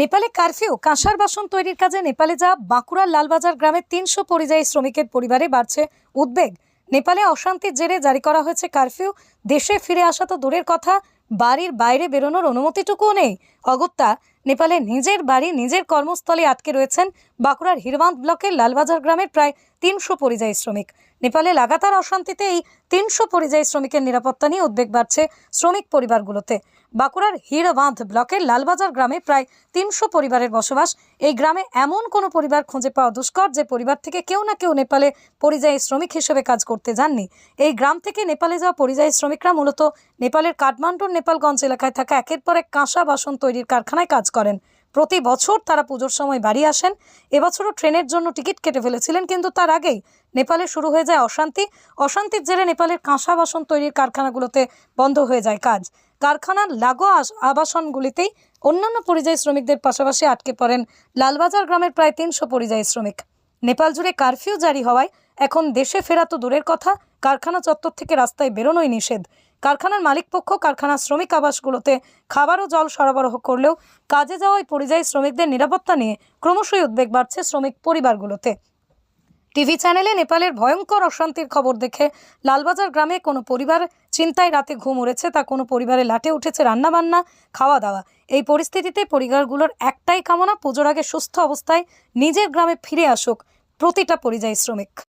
নেপালে কারফিউ, কাঁসার বাসন তৈরির কাজে নেপালে যা বাঁকুড়ার লালবাজার গ্রামে তিনশো পরিযায়ী শ্রমিকের পরিবারে বাড়ছে উদ্বেগ। নেপালে অশান্তির জেরে জারি করা হয়েছে কারফিউ। দেশে ফিরে আসা তো দূরের কথা, বাড়ির বাইরে বেরোনোর অনুমতিটুকুও নেই। অগত্যা, নেপালে নিজের বাড়ি, নিজের কর্মস্থলে আটকে রয়েছেন বাঁকুড়ার হিরবাঁধ ব্লকের লালবাজার গ্রামের প্রায় তিনশো পরিযায়ী শ্রমিক। নেপালে লাগাতার অশান্তিতে এই তিনশো পরিযায়ী শ্রমিকের নিরাপত্তা নিয়ে উদ্বেগ বাড়ছে শ্রমিক পরিবারগুলোতে। বাঁকুড়ার হিরবাঁধ ব্লকের লালবাজার গ্রামে প্রায় তিনশো পরিবারের বসবাস। এই গ্রামে এমন কোনো পরিবার খুঁজে পাওয়া দুষ্কর যে পরিবার থেকে কেউ না কেউ নেপালে পরিযায়ী শ্রমিক হিসেবে কাজ করতে যাননি। এই গ্রাম থেকে নেপালে যাওয়া পরিযায়ী শ্রমিকরা মূলত নেপালের কাঠমান্ডুর নেপালগঞ্জ এলাকায় থাকা একের পর এক কাঁসা বাসন তৈরির কারখানায় কাজ করেন। প্রতি বছর তারা পুজোর সময় বাড়ি আসেন। এবছরও ট্রেনের জন্য টিকিট কেটে ফেলেছিলেন, কিন্তু তার আগেই নেপালে শুরু হয়ে যায় অশান্তি। অশান্তির জেরে নেপালের কাঁসা বাসন তৈরির কারখানাগুলোতে বন্ধ হয়ে যায় কাজ। কারখানার লাগোয়া আবাসনগুলিতেই অন্যান্য পরিযায়ী শ্রমিকদের পাশাপাশি আটকে পড়েন লালবাজার গ্রামের প্রায় তিনশো পরিযায়ী শ্রমিক। নেপাল জুড়ে কারফিউ জারি হওয়ায় এখন দেশে ফেরা তো দূরের কথা, কারখানা চত্বর থেকে রাস্তায় বেরোনোই নিষেধ। কারখানার মালিকপক্ষ কারখানার শ্রমিক আবাসগুলোতে খাবার ও জল সরবরাহ করলেও কাজে যাওয়া ওই পরিযায়ী শ্রমিকদের নিরাপত্তা নিয়ে ক্রমশই উদ্বেগ বাড়ছে শ্রমিক পরিবারগুলোতে। টিভি চ্যানেলে নেপালের ভয়ঙ্কর অশান্তির খবর দেখে লালবাজার গ্রামে কোনো পরিবার চিন্তায় রাতে ঘুম উড়েছে, তা কোনো পরিবারে লাটে উঠেছে রান্নাবান্না খাওয়া দাওয়া এই পরিস্থিতিতে পরিবারগুলোর একটাই কামনা, পুজোর আগে সুস্থ অবস্থায় নিজের গ্রামে ফিরে আসুক প্রতিটা পরিযায়ী শ্রমিক।